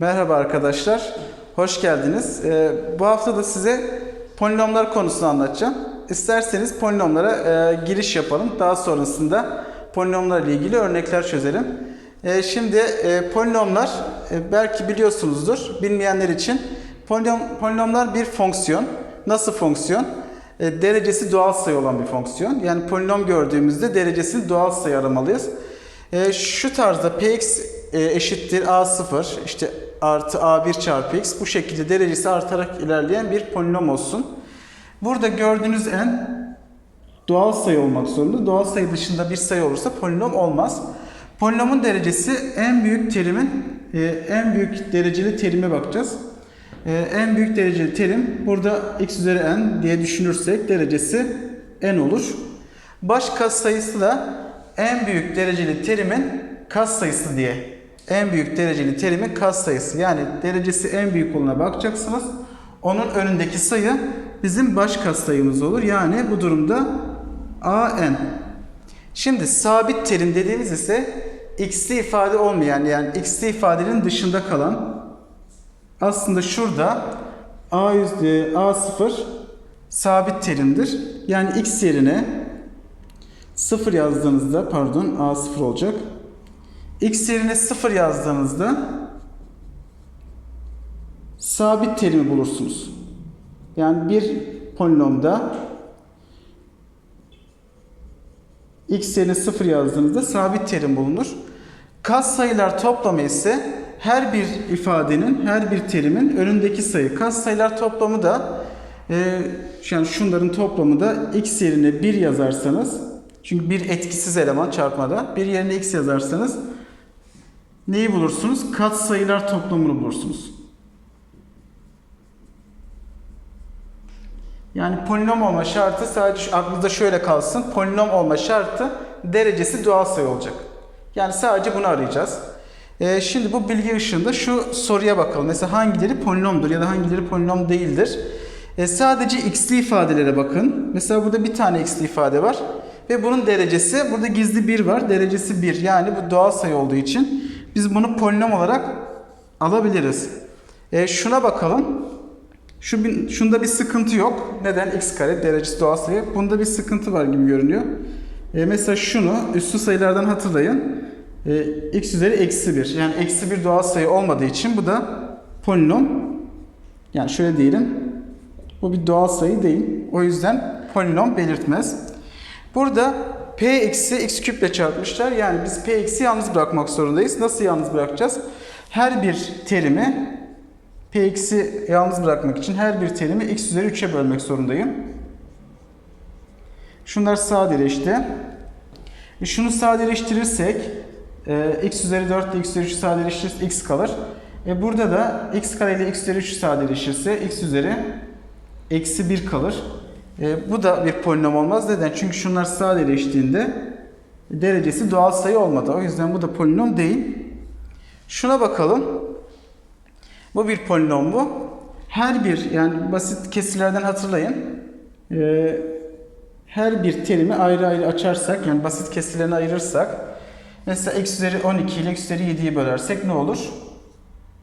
Merhaba arkadaşlar, hoş geldiniz. Ee, bu hafta da size polinomlar konusunu anlatacağım. İsterseniz polinomlara e, giriş yapalım. Daha sonrasında polinomlarla ilgili örnekler çözelim. Ee, şimdi e, polinomlar, e, belki biliyorsunuzdur, bilmeyenler için polinom, polinomlar bir fonksiyon. Nasıl fonksiyon? E, derecesi doğal sayı olan bir fonksiyon. Yani polinom gördüğümüzde derecesini doğal sayı aramalıyız. E, şu tarzda px e, eşittir a0 işte artı a1 çarpı x bu şekilde derecesi artarak ilerleyen bir polinom olsun. Burada gördüğünüz n doğal sayı olmak zorunda. Doğal sayı dışında bir sayı olursa polinom olmaz. Polinomun derecesi en büyük terimin e, en büyük dereceli terime bakacağız. E, en büyük dereceli terim burada x üzeri n diye düşünürsek derecesi n olur. Baş katsayısı da en büyük dereceli terimin katsayısı diye. En büyük dereceli terimin katsayısı. Yani derecesi en büyük olana bakacaksınız. Onun önündeki sayı bizim baş katsayımız olur. Yani bu durumda an. Şimdi sabit terim dediğimiz ise x'li ifade olmayan yani x'li ifadenin dışında kalan aslında şurada a yüzde a0 sabit terimdir. Yani x yerine 0 yazdığınızda pardon a0 olacak. X yerine 0 yazdığınızda sabit terimi bulursunuz. Yani bir polinomda x yerine 0 yazdığınızda sabit terim bulunur. Katsayılar toplamı ise her bir ifadenin, her bir terimin önündeki sayı. Katsayılar toplamı da e, yani şunların toplamı da x yerine 1 yazarsanız çünkü bir etkisiz eleman çarpmada bir yerine x yazarsanız neyi bulursunuz? Katsayılar toplamını bulursunuz. Yani polinom olma şartı sadece aklınızda şöyle kalsın. Polinom olma şartı derecesi doğal sayı olacak. Yani sadece bunu arayacağız. Ee, şimdi bu bilgi ışığında şu soruya bakalım. Mesela hangileri polinomdur ya da hangileri polinom değildir? Ee, sadece x'li ifadelere bakın. Mesela burada bir tane x'li ifade var. Ve bunun derecesi, burada gizli 1 var. Derecesi 1. Yani bu doğal sayı olduğu için biz bunu polinom olarak alabiliriz. Ee, şuna bakalım. Şu şunda bir sıkıntı yok. Neden? x kare derecesi doğal sayı. Bunda bir sıkıntı var gibi görünüyor. E, mesela şunu üstü sayılardan hatırlayın. E, x üzeri eksi 1. Yani eksi 1 doğal sayı olmadığı için bu da polinom. Yani şöyle diyelim. Bu bir doğal sayı değil. O yüzden polinom belirtmez. Burada p eksi x küple çarpmışlar. Yani biz p eksi yalnız bırakmak zorundayız. Nasıl yalnız bırakacağız? Her bir terimi Px'i yalnız bırakmak için her bir terimi x üzeri 3'e bölmek zorundayım. Şunlar sadeleşti. E şunu sadeleştirirsek e, x üzeri 4 ile x üzeri 3 sadeleştirirse x kalır. E burada da x kare ile x üzeri 3 sadeleşirse x üzeri eksi 1 kalır. E, bu da bir polinom olmaz. Neden? Çünkü şunlar sadeleştiğinde derecesi doğal sayı olmadı. O yüzden bu da polinom değil. Şuna bakalım. Bu bir polinom mu? Her bir yani basit kesirlerden hatırlayın. Ee, her bir terimi ayrı ayrı açarsak yani basit kesirlerini ayırırsak mesela x üzeri 12 ile x üzeri 7'yi bölersek ne olur?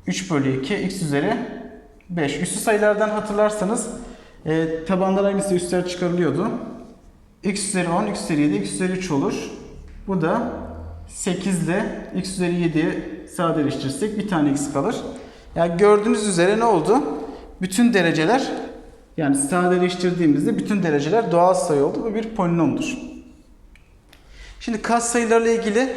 3 bölü 2 x üzeri 5. Üstü sayılardan hatırlarsanız e, tabanlar aynısı üstler çıkarılıyordu. x üzeri 10, x üzeri 7, x üzeri 3 olur. Bu da 8 ile x üzeri 7'ye sadeleştirirsek bir tane x kalır. Yani gördüğünüz üzere ne oldu? Bütün dereceler yani sadeleştirdiğimizde bütün dereceler doğal sayı oldu. Bu bir polinomdur. Şimdi katsayılarla ilgili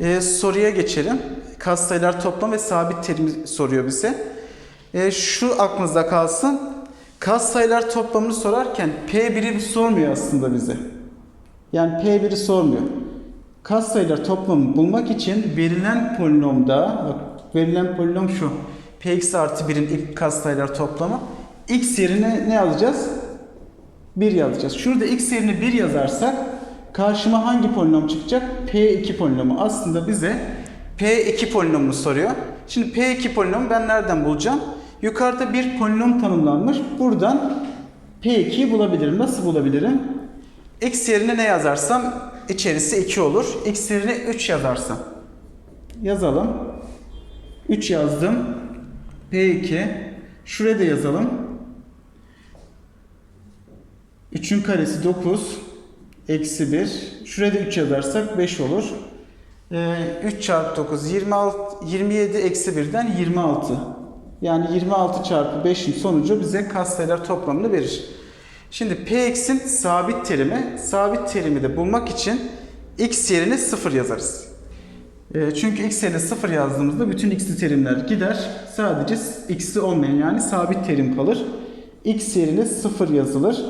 e, soruya geçelim. Katsayılar toplam ve sabit terimi soruyor bize. E, şu aklınızda kalsın. Katsayılar toplamını sorarken P1'i sormuyor aslında bize. Yani P1'i sormuyor. Katsayılar toplamını bulmak için verilen polinomda, bak verilen polinom şu. Px artı 1'in ilk katsayılar toplamı. X yerine ne yazacağız? 1 yazacağız. Şurada x yerine 1 yazarsak karşıma hangi polinom çıkacak? P2 polinomu. Aslında bize P2 polinomunu soruyor. Şimdi P2 polinomu ben nereden bulacağım? Yukarıda bir polinom tanımlanmış. Buradan P2'yi bulabilirim. Nasıl bulabilirim? X yerine ne yazarsam içerisi 2 olur. X yerine 3 yazarsam. Yazalım. 3 yazdım. P2 şuraya da yazalım. 3'ün karesi 9 eksi 1. Şuraya da 3 yazarsak 5 olur. Ee, 3 çarpı 9 26, 27 eksi 1'den 26. Yani 26 çarpı 5'in sonucu bize katsayılar toplamını verir. Şimdi Px'in sabit terimi, sabit terimi de bulmak için x yerine 0 yazarız. E, Çünkü x yerine 0 yazdığımızda bütün x'li terimler gider. Sadece x'li olmayan yani sabit terim kalır. x yerine 0 yazılır.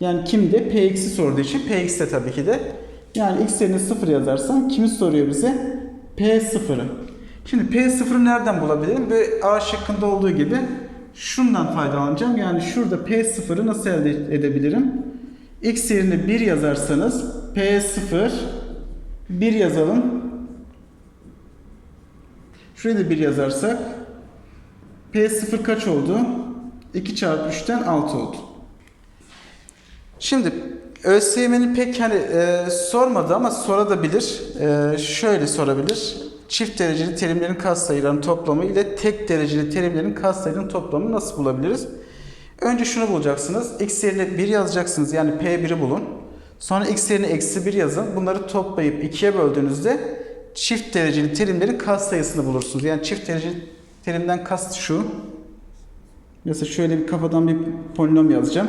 Yani kimde? Px'i sorduğu için Px'te tabii ki de. Yani x yerine 0 yazarsam kimi soruyor bize? P0'ı. Şimdi P0'ı nereden bulabilirim? Ve A şıkkında olduğu gibi şundan faydalanacağım. Yani şurada P0'ı nasıl elde edebilirim? X yerine 1 yazarsanız P0 1 yazalım. Şuraya da 1 yazarsak P0 kaç oldu? 2 çarpı 3'ten 6 oldu. Şimdi ÖSYM'nin pek hani e, sormadı ama sorabilir. E, şöyle sorabilir. Çift dereceli terimlerin katsayılarının toplamı ile tek dereceli terimlerin katsayılarının toplamını nasıl bulabiliriz? Önce şunu bulacaksınız. X yerine 1 yazacaksınız. Yani P1'i bulun. Sonra x yerine eksi 1 yazın. Bunları toplayıp 2'ye böldüğünüzde çift dereceli terimlerin katsayısını bulursunuz. Yani çift dereceli terimden kast şu. Mesela şöyle bir kafadan bir polinom yazacağım.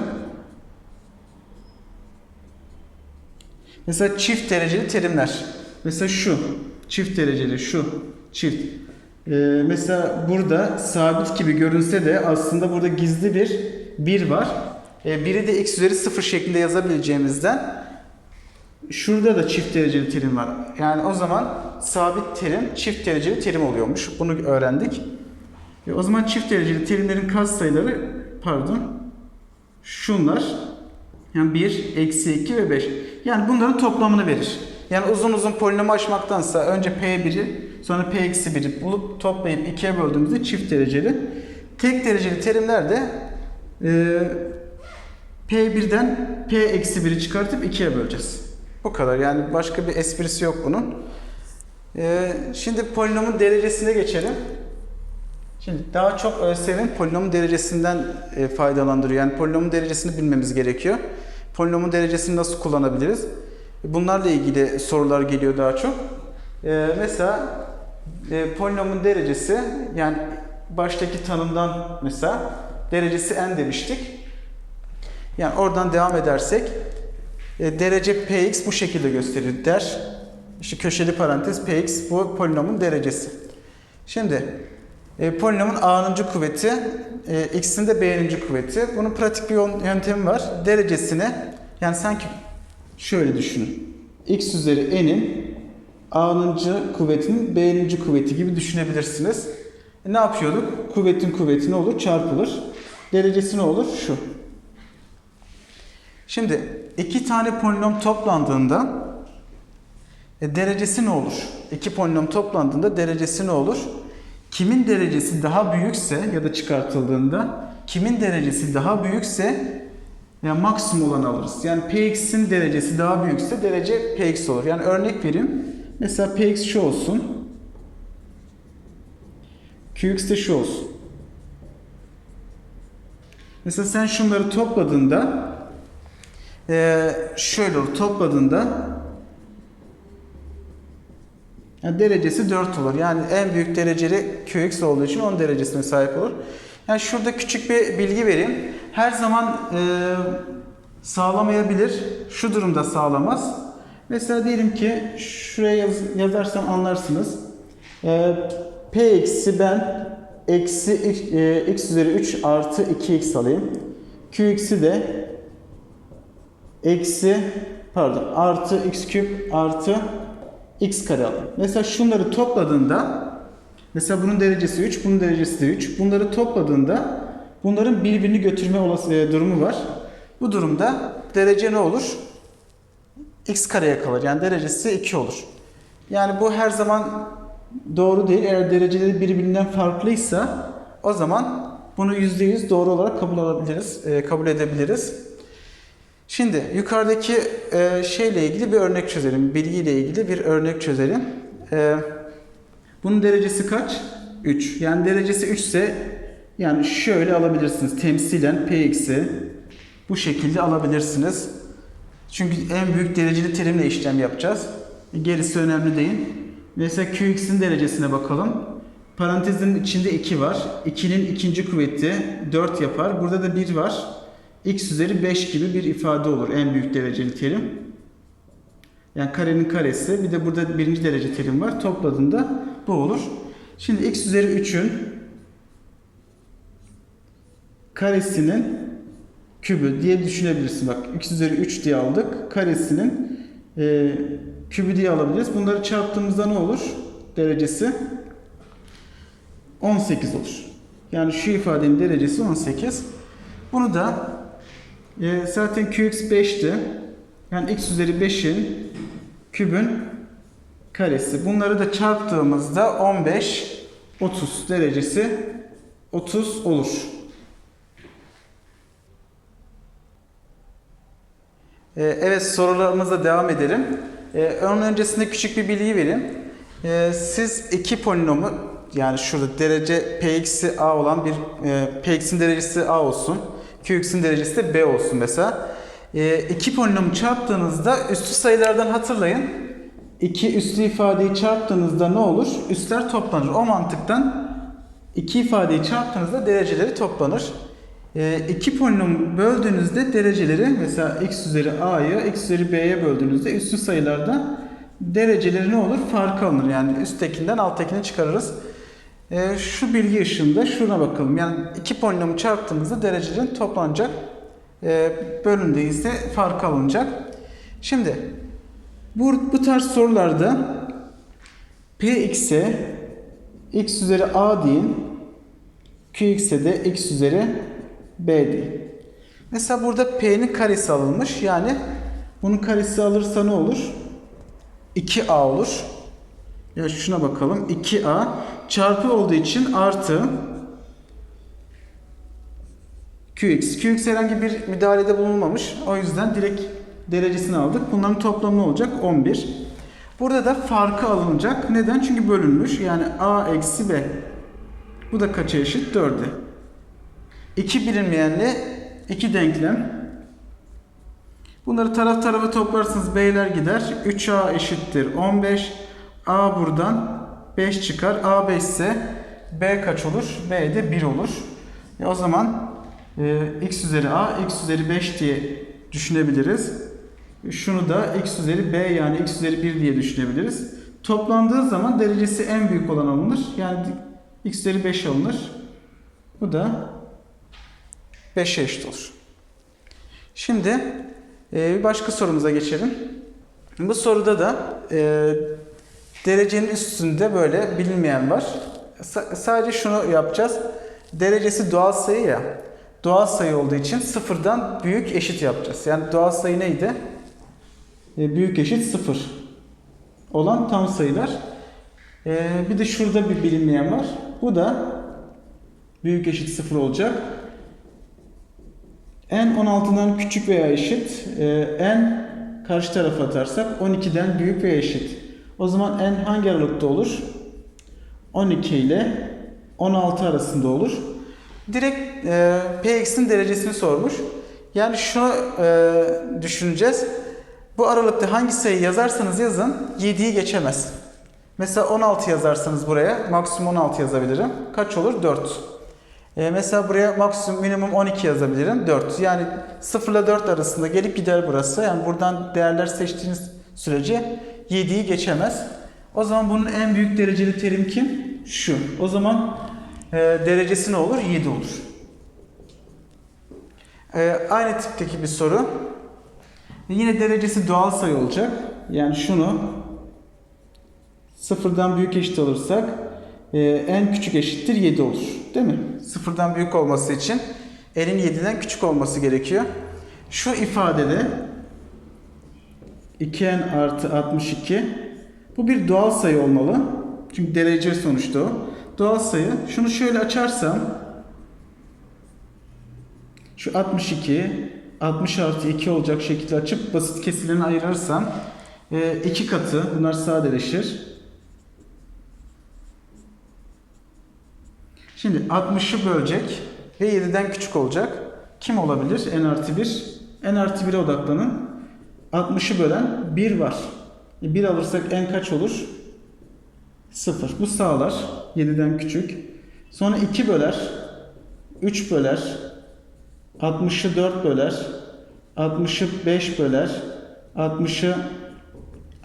Mesela çift dereceli terimler. Mesela şu. Çift dereceli şu. Çift. Ee, mesela burada sabit gibi görünse de aslında burada gizli bir 1 var. Ee, biri de x üzeri 0 şeklinde yazabileceğimizden şurada da çift dereceli terim var. Yani o zaman sabit terim çift dereceli terim oluyormuş. Bunu öğrendik. E, o zaman çift dereceli terimlerin katsayıları pardon şunlar yani 1, eksi 2 ve 5. Yani bunların toplamını verir. Yani uzun uzun polinomu açmaktansa önce P1'i sonra P eksi 1'i bulup toplayıp 2'ye böldüğümüzde çift dereceli. Tek dereceli terimler de e, P1'den P eksi 1'i çıkartıp 2'ye böleceğiz. Bu kadar yani başka bir esprisi yok bunun. E, şimdi polinomun derecesine geçelim. Şimdi daha çok ÖSYM polinomun derecesinden e, faydalandırıyor. Yani polinomun derecesini bilmemiz gerekiyor. Polinomun derecesini nasıl kullanabiliriz? Bunlarla ilgili sorular geliyor daha çok. E, mesela e, polinomun derecesi yani baştaki tanımdan mesela derecesi n demiştik. Yani oradan devam edersek e, derece px bu şekilde gösterir der. İşte köşeli parantez px bu polinomun derecesi. Şimdi e, polinomun a'nıncı kuvveti, e, x'in de b'ninci kuvveti. Bunun pratik bir yöntemi var. Derecesine yani sanki şöyle düşünün. x üzeri n'in a'nıncı kuvvetinin b'ninci kuvveti gibi düşünebilirsiniz. E, ne yapıyorduk? Kuvvetin kuvveti ne olur? Çarpılır. Derecesi ne olur? Şu. Şimdi iki tane polinom toplandığında e, derecesi ne olur? İki polinom toplandığında derecesi ne olur? Kimin derecesi daha büyükse ya da çıkartıldığında kimin derecesi daha büyükse yani maksimum olanı alırız. Yani px'in derecesi daha büyükse derece px olur. Yani örnek vereyim. Mesela px şu olsun. qx de şu olsun. Mesela sen şunları topladığında eee şöyle olur. Topladığında yani derecesi 4 olur. Yani en büyük dereceli QX olduğu için 10 derecesine sahip olur. Yani şurada küçük bir bilgi vereyim. Her zaman e, sağlamayabilir. Şu durumda sağlamaz. Mesela diyelim ki şuraya yaz, yazarsam anlarsınız. E, P eksi ben eksi e, x üzeri 3 artı 2x alayım. QX'i de eksi pardon artı x küp artı x kare alalım. Mesela şunları topladığında mesela bunun derecesi 3, bunun derecesi de 3. Bunları topladığında bunların birbirini götürme e, durumu var. Bu durumda derece ne olur? x kareye kalır. Yani derecesi 2 olur. Yani bu her zaman doğru değil. Eğer dereceleri birbirinden farklıysa o zaman bunu %100 doğru olarak kabul alabiliriz, e, kabul edebiliriz. Şimdi yukarıdaki e, şeyle ilgili bir örnek çözelim. Bilgiyle ilgili bir örnek çözelim. E, bunun derecesi kaç? 3. Yani derecesi 3 ise yani şöyle alabilirsiniz. Temsilen px'i bu şekilde alabilirsiniz. Çünkü en büyük dereceli terimle işlem yapacağız. Gerisi önemli değil. Mesela qx'in derecesine bakalım. Parantezin içinde 2 var. 2'nin ikinci kuvveti 4 yapar. Burada da 1 var. x üzeri 5 gibi bir ifade olur en büyük dereceli terim. Yani karenin karesi bir de burada birinci derece terim var. Topladığında bu olur. Şimdi x üzeri 3'ün karesinin kübü diye düşünebilirsin. Bak x üzeri 3 diye aldık. Karesinin e, kübü diye alabiliriz. Bunları çarptığımızda ne olur? Derecesi 18 olur. Yani şu ifadenin derecesi 18. Bunu da e, zaten qx 5'ti. Yani x üzeri 5'in kübün karesi. Bunları da çarptığımızda 15 30 derecesi 30 olur. Ee, Evet sorularımıza devam edelim. Ee, Onun öncesinde küçük bir bilgi vereyim. Ee, Siz iki polinomu yani şurada derece px'i a olan bir e, px'in derecesi a olsun. qx'in derecesi de b olsun mesela. Ee, İki polinomu çarptığınızda üstü sayılardan hatırlayın. İki üslü ifadeyi çarptığınızda ne olur? Üstler toplanır. O mantıktan iki ifadeyi çarptığınızda dereceleri toplanır. E, iki polinomu böldüğünüzde dereceleri mesela x üzeri a'yı x üzeri b'ye böldüğünüzde üstü sayılarda dereceleri ne olur? Fark alınır. Yani üsttekinden alttakini çıkarırız. E, şu bilgi ışığında şuna bakalım. Yani iki polinomu çarptığımızda derecelerin toplanacak. E, bölündüğünde fark alınacak. Şimdi bu, bu tarz sorularda px'e x üzeri a deyin. qx'e de x üzeri b deyin. Mesela burada p'nin karesi alınmış. Yani bunun karesi alırsa ne olur? 2a olur. Ya şuna bakalım. 2a çarpı olduğu için artı qx. qx herhangi bir müdahalede bulunmamış. O yüzden direkt derecesini aldık. Bunların toplamı ne olacak? 11. Burada da farkı alınacak. Neden? Çünkü bölünmüş. Yani a eksi b. Bu da kaça eşit? 4'e. İki bilinmeyenli iki denklem. Bunları taraf tarafa toplarsınız b'ler gider. 3a eşittir 15. a buradan 5 çıkar. a 5 ise b kaç olur? b de 1 olur. E o zaman e, x üzeri a, x üzeri 5 diye düşünebiliriz. Şunu da x üzeri b yani x üzeri 1 diye düşünebiliriz. Toplandığı zaman derecesi en büyük olan alınır. Yani x üzeri 5 alınır. Bu da 5'e eşit olur. Şimdi e, bir başka sorumuza geçelim. Bu soruda da e, derecenin üstünde böyle bilinmeyen var. Sa- sadece şunu yapacağız. Derecesi doğal sayı ya. Doğal sayı olduğu için sıfırdan büyük eşit yapacağız. Yani doğal sayı neydi? E, büyük eşit sıfır olan tam sayılar. E, bir de şurada bir bilinmeyen var. Bu da büyük eşit sıfır olacak. n 16'dan küçük veya eşit. E, n karşı tarafa atarsak 12'den büyük veya eşit. O zaman n hangi aralıkta olur? 12 ile 16 arasında olur. Direkt e, px'in derecesini sormuş. Yani şunu e, düşüneceğiz. Bu aralıkta hangi sayı yazarsanız yazın 7'yi geçemez. Mesela 16 yazarsanız buraya maksimum 16 yazabilirim. Kaç olur? 4. E, mesela buraya maksimum minimum 12 yazabilirim. 4. Yani 0 ile 4 arasında gelip gider burası. Yani buradan değerler seçtiğiniz sürece 7'yi geçemez. O zaman bunun en büyük dereceli terim kim? Şu. O zaman e, derecesi ne olur? 7 olur. E, aynı tipteki bir soru. Yine derecesi doğal sayı olacak. Yani şunu sıfırdan büyük eşit alırsak e, en küçük eşittir 7 olur. Değil mi? Sıfırdan büyük olması için n'in 7'den küçük olması gerekiyor. Şu ifadede 2n artı 62 bu bir doğal sayı olmalı. Çünkü derece sonuçta o. Doğal sayı. Şunu şöyle açarsam şu 62 60 artı 2 olacak şekilde açıp basit kesilerini ayırırsam e, iki katı bunlar sadeleşir. Şimdi 60'ı bölecek ve 7'den küçük olacak. Kim olabilir? n artı 1. n artı 1'e odaklanın. 60'ı bölen 1 var. 1 alırsak n kaç olur? 0. Bu sağlar. 7'den küçük. Sonra 2 böler. 3 böler. 60'ı 4 böler. 60'ı 5 böler. 60'ı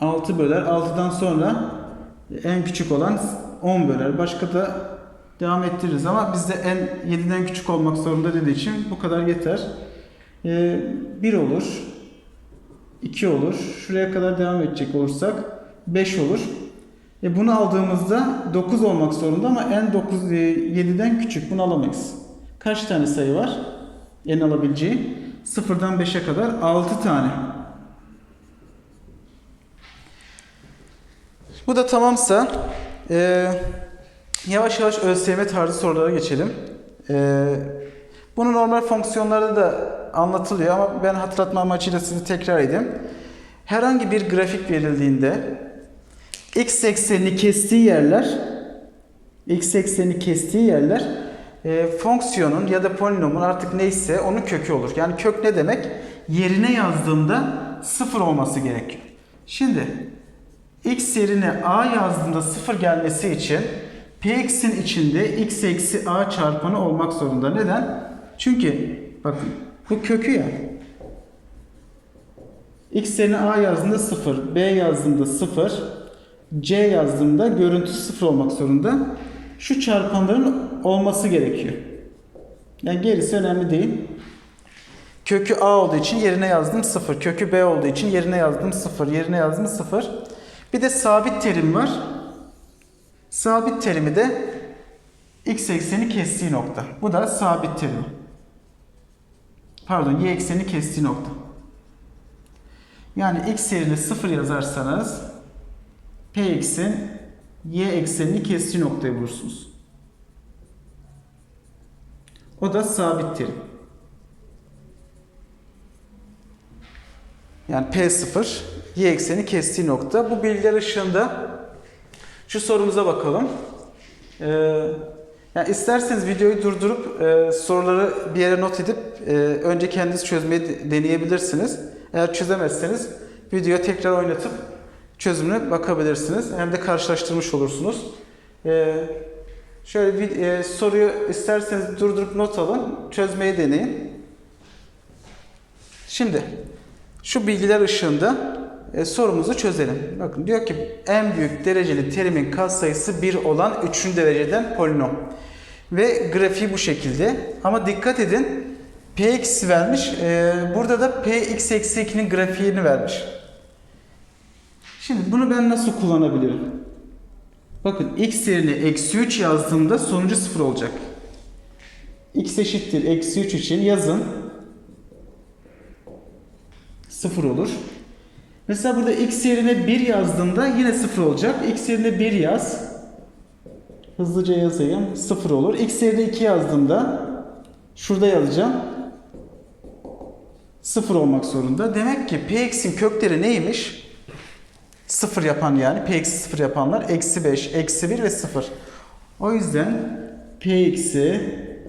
6 böler. 6'dan sonra en küçük olan 10 böler. Başka da devam ettiririz ama bizde en 7'den küçük olmak zorunda dediği için bu kadar yeter. Ee, 1 olur. 2 olur. Şuraya kadar devam edecek olursak 5 olur. E bunu aldığımızda 9 olmak zorunda ama en 9 e, 7'den küçük. Bunu alamayız. Kaç tane sayı var? En alabileceği. 0'dan 5'e kadar 6 tane. Bu da tamamsa e, yavaş yavaş ÖSYM tarzı sorulara geçelim. E, bunu normal fonksiyonlarda da anlatılıyor ama ben hatırlatma amacıyla sizi tekrar edeyim. Herhangi bir grafik verildiğinde x eksenini kestiği yerler x eksenini kestiği yerler e, fonksiyonun ya da polinomun artık neyse onun kökü olur. Yani kök ne demek? Yerine yazdığımda sıfır olması gerekiyor. Şimdi x yerine a yazdığımda sıfır gelmesi için px'in içinde x eksi a çarpanı olmak zorunda. Neden? Çünkü bakın bu kökü ya. x yerine a yazdığında 0, b yazdığında 0, c yazdığımda görüntü 0 olmak zorunda. Şu çarpanların olması gerekiyor. Yani gerisi önemli değil. Kökü a olduğu için yerine yazdım 0. Kökü b olduğu için yerine yazdım 0. Yerine yazdım 0. Bir de sabit terim var. Sabit terimi de x ekseni kestiği nokta. Bu da sabit terim. Pardon y ekseni kestiği nokta. Yani x yerine 0 yazarsanız px'in y eksenini kestiği noktayı bulursunuz. O da sabit terim. Yani P0 y ekseni kestiği nokta. Bu bilgiler ışığında şu sorumuza bakalım. Ee, yani isterseniz videoyu durdurup e, soruları bir yere not edip e, önce kendiniz çözmeyi de- deneyebilirsiniz. Eğer çözemezseniz videoya tekrar oynatıp çözümüne bakabilirsiniz. Hem de karşılaştırmış olursunuz. Ee, şöyle bir e, soruyu isterseniz durdurup not alın, çözmeyi deneyin. Şimdi şu bilgiler ışığında e, sorumuzu çözelim. Bakın diyor ki en büyük dereceli terimin katsayısı 1 olan 3. dereceden polinom. Ve grafiği bu şekilde. Ama dikkat edin px vermiş. E, burada da px eksi 2'nin grafiğini vermiş. Şimdi bunu ben nasıl kullanabilirim? Bakın x yerine eksi 3 yazdığımda sonucu 0 olacak. x eşittir eksi 3 için yazın. 0 olur. Mesela burada x yerine 1 yazdığımda yine 0 olacak. x yerine 1 yaz. Hızlıca yazayım. 0 olur. x yerine 2 yazdığımda şurada yazacağım. 0 olmak zorunda. Demek ki px'in kökleri neymiş? 0 yapan yani. px'i 0 yapanlar eksi 5, eksi 1 ve 0. O yüzden px'i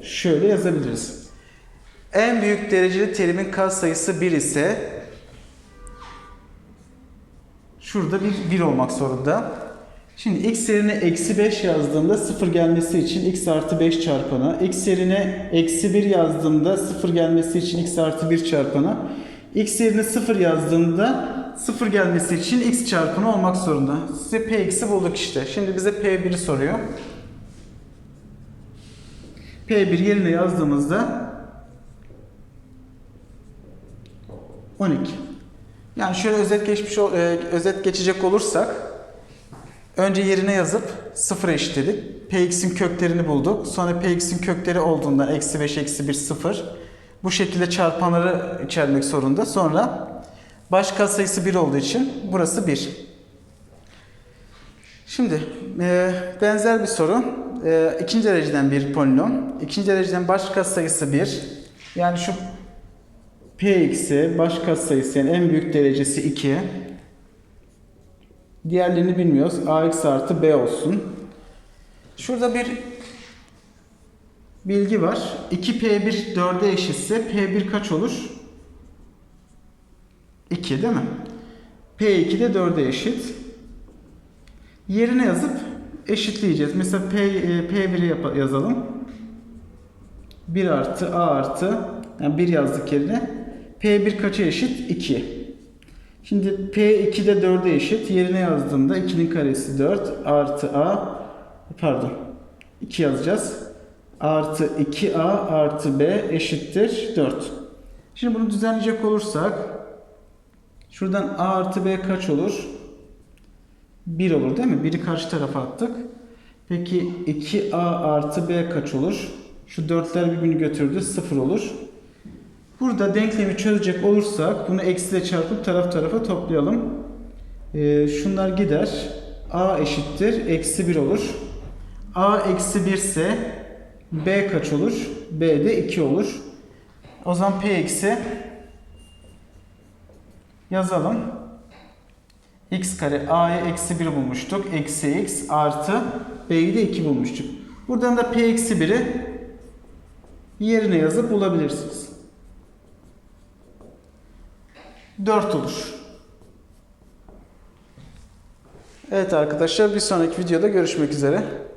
şöyle yazabiliriz. En büyük dereceli terimin katsayısı 1 ise Şurada bir 1 olmak zorunda. Şimdi x yerine eksi 5 yazdığımda 0 gelmesi için x artı 5 çarpanı. x yerine eksi 1 yazdığımda 0 gelmesi için x artı 1 çarpanı. x yerine 0 yazdığımda 0 gelmesi için x çarpanı olmak zorunda. Size px'i bulduk işte. Şimdi bize p1'i soruyor. p1 yerine yazdığımızda 12. Yani şöyle özet geçmiş e, özet geçecek olursak önce yerine yazıp sıfır eşitledik. Px'in köklerini bulduk. Sonra Px'in kökleri olduğundan eksi 5 eksi 1 0. Bu şekilde çarpanları içermek zorunda. Sonra baş katsayısı 1 olduğu için burası 1. Şimdi e, benzer bir soru. E, ikinci dereceden bir polinom. İkinci dereceden baş katsayısı 1. Yani şu Px'i baş katsayısı yani en büyük derecesi 2. Diğerlerini bilmiyoruz. Ax artı b olsun. Şurada bir bilgi var. 2P1 4'e eşitse P1 kaç olur? 2 değil mi? P2 de 4'e eşit. Yerine yazıp eşitleyeceğiz. Mesela P, e, P1'i yap- yazalım. 1 artı A artı yani 1 yazdık yerine. P1 kaça eşit? 2. Şimdi P2 de 4'e eşit. Yerine yazdığımda 2'nin karesi 4 artı A pardon 2 yazacağız. Artı 2A artı B eşittir 4. Şimdi bunu düzenleyecek olursak şuradan A artı B kaç olur? 1 olur değil mi? 1'i karşı tarafa attık. Peki 2A artı B kaç olur? Şu 4'ler birbirini götürdü 0 olur. Burada denklemi çözecek olursak bunu eksiyle çarpıp taraf tarafa toplayalım. Ee, şunlar gider. A eşittir. Eksi 1 olur. A eksi 1 ise B kaç olur? B de 2 olur. O zaman P eksi yazalım. x kare a'ya eksi 1 bulmuştuk. Eksi x artı b'yi de 2 bulmuştuk. Buradan da p eksi 1'i yerine yazıp bulabilirsiniz. 4 olur. Evet arkadaşlar bir sonraki videoda görüşmek üzere.